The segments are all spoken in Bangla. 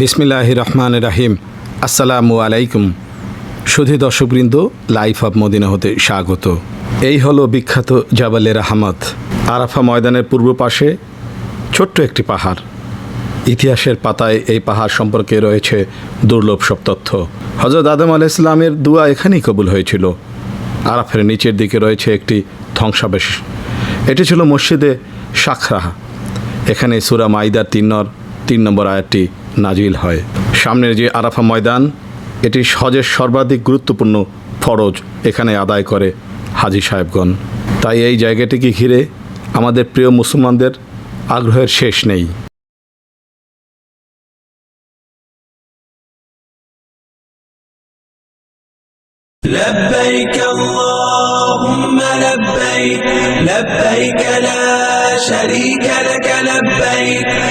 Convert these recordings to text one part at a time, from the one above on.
বিসমিল্লাহ রহমান রাহিম। আসসালামু আলাইকুম। সুধী দর্শকবৃন্দ লাইফ অব মদিনা হতে স্বাগত। এই হলো বিখ্যাত জাবালের আহমদ আরাফা ময়দানের পূর্ব পাশে ছোট্ট একটি পাহাড়। ইতিহাসের পাতায় এই পাহাড় সম্পর্কে রয়েছে দুর্লভ সব তথ্য। হজরত আদম আল ইসলামের দুয়া এখানেই কবুল হয়েছিল। আরাফের নিচের দিকে রয়েছে একটি ধ্বংসাবেশ এটি ছিল মসজিদে শাখরাহা এখানে সুরা মাইদার তিন্নর তিন নম্বর আয়াতটি নাজিল হয় সামনের যে আরাফা ময়দান এটি হজের সর্বাধিক গুরুত্বপূর্ণ ফরজ এখানে আদায় করে হাজি সাহেবগণ তাই এই জায়গাটিকে ঘিরে আমাদের প্রিয় মুসলমানদের আগ্রহের শেষ নেই لبيك اللهم لبيك لبيك لا شريك لك لبيك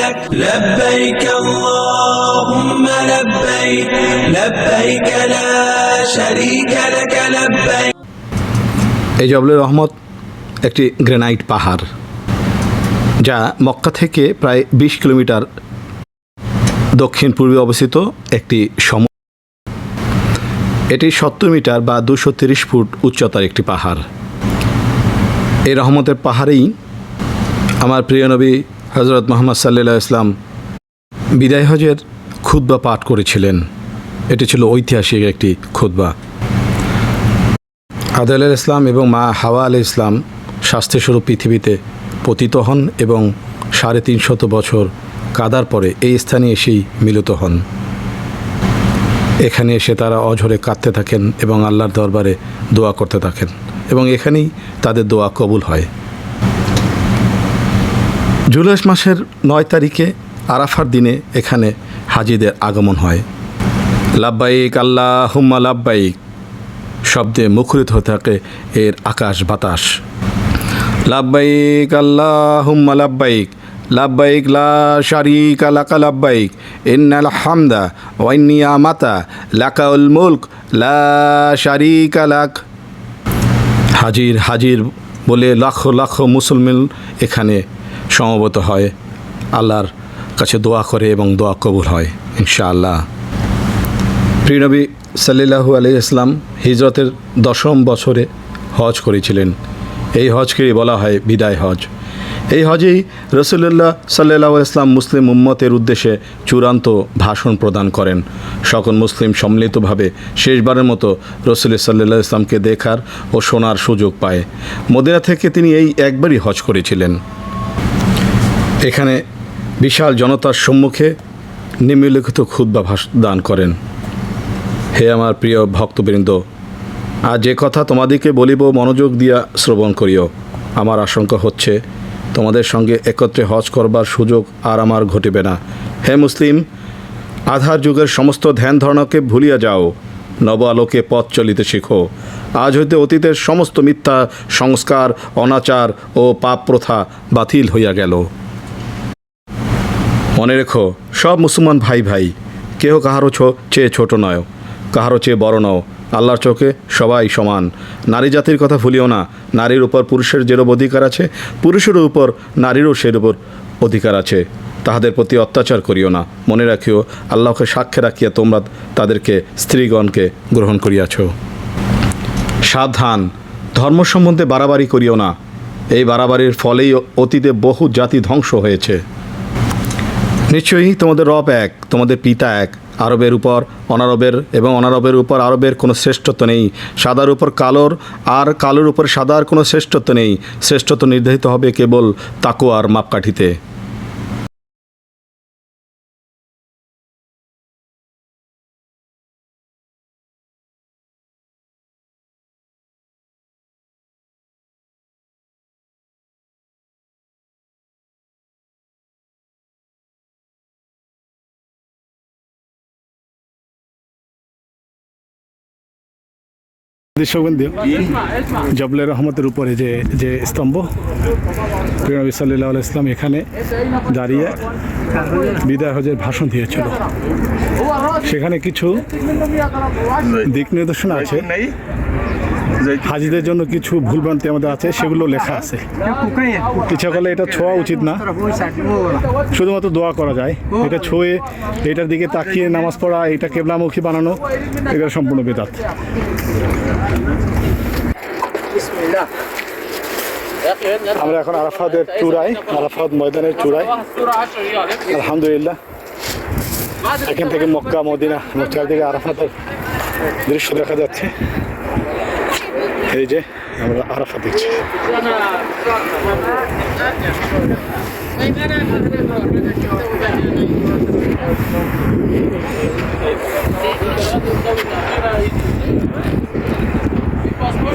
لك لبيك اللهم لبيك لبيك لا شريك لك লব্বাইক এই জবলের রহমত একটি গ্রেনাইট পাহাড় যা মক্কা থেকে প্রায় বিশ কিলোমিটার দক্ষিণ পূর্বে অবস্থিত একটি সম এটি সত্তর মিটার বা দুশো তিরিশ ফুট উচ্চতার একটি পাহাড় এই রহমতের পাহাড়েই আমার প্রিয় নবী হজরত মোহাম্মদ সাল্লাহ ইসলাম বিদায় হজের খুদ্া পাঠ করেছিলেন। এটি ছিল ঐতিহাসিক একটি খুদ্া আদাল ইসলাম এবং মা হাওয়া আল ইসলাম স্বাস্থ্যস্বরূপ পৃথিবীতে পতিত হন এবং সাড়ে তিনশত বছর কাদার পরে এই স্থানে এসেই মিলিত হন। এখানে এসে তারা অঝরে কাঁদতে থাকেন এবং আল্লাহর দরবারে দোয়া করতে থাকেন এবং এখানেই তাদের দোয়া কবুল হয়। জুলাইশ মাসের নয় তারিখে আরাফার দিনে এখানে হাজিদের আগমন হয়। লাব্বাইক আল্লাহ হুম্মা লাব্বাইক শব্দে মুখরিত হতে থাকে এর আকাশ বাতাস। লাব্বাইক আল্লাহ হুম্মা লাব্বাইক লাব্বাইক লা শারিক লাকা লাব্বাইক, ইন্নাল হামদা ওয়াইনিয়া মাতা লাকাউল মুলক, লা শারিক লাক। হাজির হাজির বলে লাখ লাখ মুসলমান এখানে সমবত হয়। আল্লাহর কাছে দোয়া করে এবং দোয়া কবুল হয় ইনশা আল্লাহ প্রিনবী সাল্লাহু আলি ইসলাম হিজরতের দশম বছরে হজ করেছিলেন। এই হজকেই বলা হয় বিদায় হজ। এই হজেই রসুল্লাহ সাল্লাহ ইসলাম মুসলিম উম্মতের উদ্দেশ্যে চূড়ান্ত ভাষণ প্রদান করেন। সকল মুসলিম সম্মিলিতভাবে শেষবারের মতো রসুল সাল্লাহ ইসলামকে দেখার ও শোনার সুযোগ পায়। মদিনা থেকে তিনি এই একবারই হজ করেছিলেন। এখানে বিশাল জনতার সম্মুখে নিম্নলিখিত ক্ষুদ্া ভাষ দান করেন। হে আমার প্রিয় ভক্তবৃন্দ আর যে কথা তোমাদিকে বলিব মনোযোগ দিয়া শ্রবণ করিও। আমার আশঙ্কা হচ্ছে তোমাদের সঙ্গে একত্রে হজ করবার সুযোগ আর আমার ঘটিবে না। হে মুসলিম, আধার যুগের সমস্ত ধ্যান ধারণাকে ভুলিয়া যাও। নব আলোকে পথ চলিতে শিখো। আজ হইতে অতীতের সমস্ত মিথ্যা, সংস্কার, অনাচার ও পাপ প্রথা বাতিল হইয়া গেল। মনে রেখো, সব মুসলমান ভাই ভাই কেহ কাহারও চেয়ে ছোট নয় কাহারও চেয়ে বড় নও। আল্লাহর চোখে সবাই সমান। নারী জাতির কথা ভুলিও না। নারীর উপর পুরুষের যেরূপ অধিকার আছে, পুরুষের উপর নারীরও সের উপর অধিকার আছে। তাহাদের প্রতি অত্যাচার করিও না। মনে রাখিও, আল্লাহকে সাক্ষী রাখিয়া তোমরা তাদেরকে স্ত্রীগণকে গ্রহণ করিয়াছ। সাবধান। ধর্ম সম্বন্ধে বাড়াবাড়ি করিও না। এই বাড়াবাড়ির ফলেই অতীতে বহু জাতি ধ্বংস হয়েছে। নিশ্চয়ই তোমাদের রব এক, তোমাদের পিতা এক। আরবের উপর, অনারবের এবং অনারবের উপর আরবের কোনো শ্রেষ্ঠত্ব নেই। সাদার উপর কালোর আর কালোর উপর সাদার কোনো শ্রেষ্ঠত্ব নেই। শ্রেষ্ঠত্ব নির্ধারিত হবে কেবল তাকুয়ার মাপকাঠিতে। দৃশ্যবন্দি জবলে রহমতের উপরে যে যে স্তম্ভ, প্রিয়নবী সাল্লাহ ইসলাম এখানে দাঁড়িয়ে বিদায় হজের ভাষণ দিয়েছিল। সেখানে কিছু দিক নির্দেশনা আছে। হাজিদের জন্য কিছু ভুলভ্রান্তি আমাদের আছে সেগুলো লেখা আছে। ইচ্ছা করলে এটা ছোঁয়া উচিত না। শুধুমাত্র দোয়া করা যায়। এটা ছোঁয়ে এটার দিকে তাকিয়ে নামাজ পড়া এটা কেবলামুখী বানানো এটা সম্পূর্ণ বেদাত। আমরা এখন আরাফাতের চূড়ায় আরাফাত ময়দানের চূড়ায়। আলহামদুলিল্লাহ। এখান থেকে মক্কা মদিনা এবং চারদিকে আরাফাতের দৃশ্য দেখা যাচ্ছে। এই যে আমরা আরাফাত দেখছি।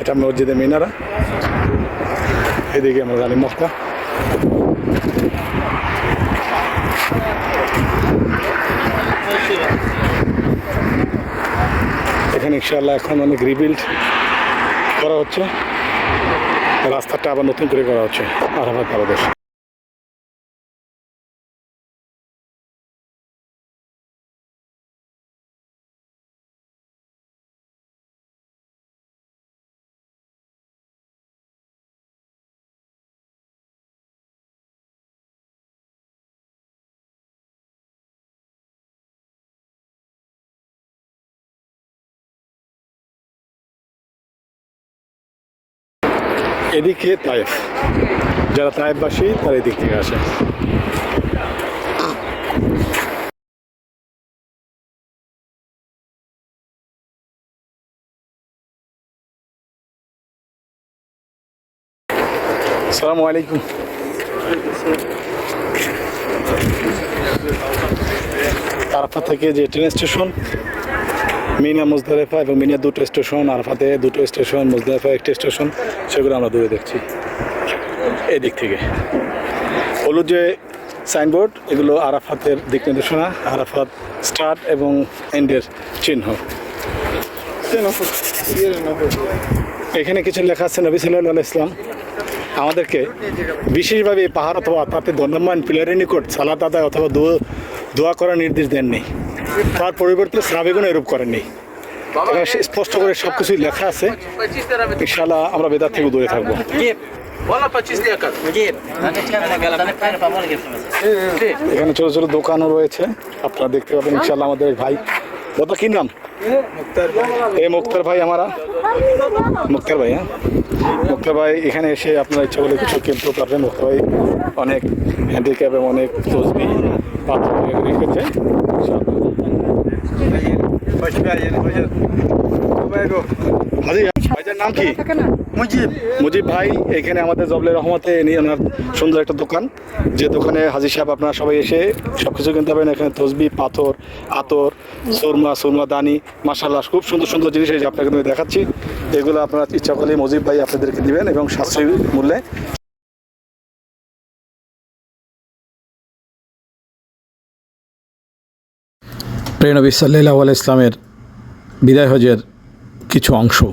এটা মসজিদে মিনারা। এদিকে আমরা জানি মক্কা। এখানে ইনশাআল্লাহ এখন অনেক রিবিল্ড করা হচ্ছে। রাস্তাটা আবার নতুন করে করা হচ্ছে। আরাফাত পারদেশ এদিকে তায়েফ। যারা তায়েফবাসী, তারা এদিক থেকে আসে। আসসালামু আলাইকুম। তারপর থেকে যে ট্রেন স্টেশন মিনা মুজদালেফা এবং মিনা দুটো স্টেশন, আরফাতে দুটো স্টেশন, মুজদালেফা একটি স্টেশন, সেগুলো আমরা দূরে দেখছি। এদিক থেকে। হলুদ যে সাইনবোর্ড, এগুলো আরাফাতের দিক নির্দেশনা, আরাফাত স্টার্ট এবং এন্ডের চিহ্ন। এখানে কিছু লেখা আছে, নবী সাল্লাহ ইসলাম আমাদেরকে বিশেষভাবে পাহাড় অথবা তাতে দণ্ডমান পিলারের নিকট সালাত আদায় অথবা দোয়া করার নির্দেশ দেননি। তার পরিবর্তে স্নাবেগুন এরূপ করেননি। এবং স্পষ্ট করে সব কিছুই লেখা আছে। ইনশাল্লাহ আমরা বেদার থেকে দূরে থাকব। এখানে ছোট ছোট দোকানও রয়েছে। আপনারা দেখতে পাবেন ইনশাল্লাহ আমাদের ভাই। কত কি নাম? এ মুক্তার ভাই আমারা। মুক্তার ভাই হ্যাঁ? মুক্তার ভাই এখানে এসে আপনার ইচ্ছা বলে কিছু কিনতে পারবেন। মুক্তার ভাই অনেক হ্যান্ডিক্যাপ এবং অনেক তসবি। পাত্র রেখেছে হাজি নাম কি মুজিব। মুজিব ভাই এখানে আমাদের জবলে রহমতে নিয়ে ওনার সুন্দর একটা দোকান যে দোকানে হাজি সাহেব আপনারা সবাই এসে সব কিছু কিনতে পারেন এখানে তসবি পাথর আতর সুরমা সুরমা দানি মাসাল্লাহ খুব সুন্দর সুন্দর জিনিস এই যে আপনাকে দেখাচ্ছি। এগুলো আপনারা ইচ্ছা করলে মুজিব ভাই আপনাদেরকে দিবেন এবং সাশ্রয়ী মূল্যে প্রেনবী সাল্লাহ আল ইসলামের বিদায় হজের কিছু অংশ।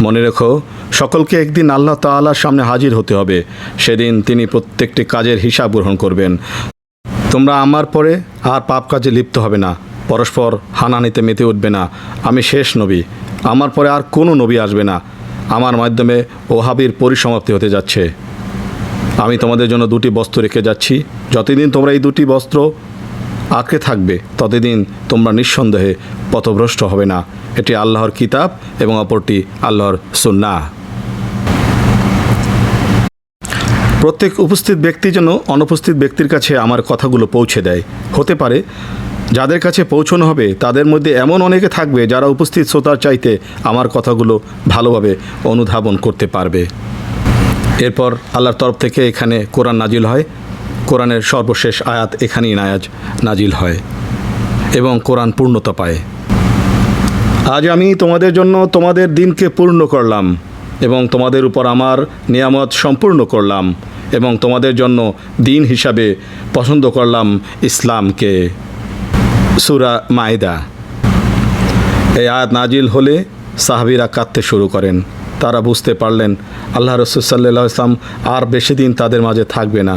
মনে রেখো, সকলকে একদিন আল্লাহ তাআলার সামনে হাজির হতে হবে। সেদিন তিনি প্রত্যেকটি কাজের হিসাব গ্রহণ করবেন। তোমরা আমার পরে আর পাপ কাজে লিপ্ত হবে না। পরস্পর হানানিতে মেতে উঠবে না। আমি শেষ নবী। আমার পরে আর কোনো নবী আসবে না। আমার মাধ্যমে ওহাবির পরিসমাপ্তি হতে যাচ্ছে। আমি তোমাদের জন্য দুটি বস্ত্র রেখে যাচ্ছি। যতদিন তোমরা এই দুটি বস্ত্র আঁকড়ে থাকবে, ততদিন তোমরা নিঃসন্দেহে পথভ্রষ্ট হবে না। এটি আল্লাহর কিতাব এবং অপরটি আল্লাহর সুন্নাহ। প্রত্যেক উপস্থিত ব্যক্তি যেন অনুপস্থিত ব্যক্তির কাছে আমার কথাগুলো পৌঁছে দেয়। হতে পারে, যাদের কাছে পৌঁছানো হবে, তাদের মধ্যে এমন অনেকে থাকবে যারা উপস্থিত শ্রোতার চাইতে আমার কথাগুলো ভালোভাবে অনুধাবন করতে পারবে। এরপর আল্লাহর তরফ থেকে এখানে কোরআন নাজিল হয়। কোরআনের সর্বশেষ আয়াত এখানেই নায়াজ, নাজিল হয় এবং কোরআন পূর্ণতা পায়। আজ আমি তোমাদের জন্য তোমাদের দিনকে পূর্ণ করলাম এবং তোমাদের উপর আমার নিয়ামত সম্পূর্ণ করলাম এবং তোমাদের জন্য দিন হিসাবে পছন্দ করলাম ইসলামকে। সুরা মায়দা এই আয়াত নাজিল হলে সাহাবিরা কাঁদতে শুরু করেন। তারা বুঝতে পারলেন, আল্লাহ রসুল সাল্লাহ ইসলাম আর বেশি দিন তাদের মাঝে থাকবে না।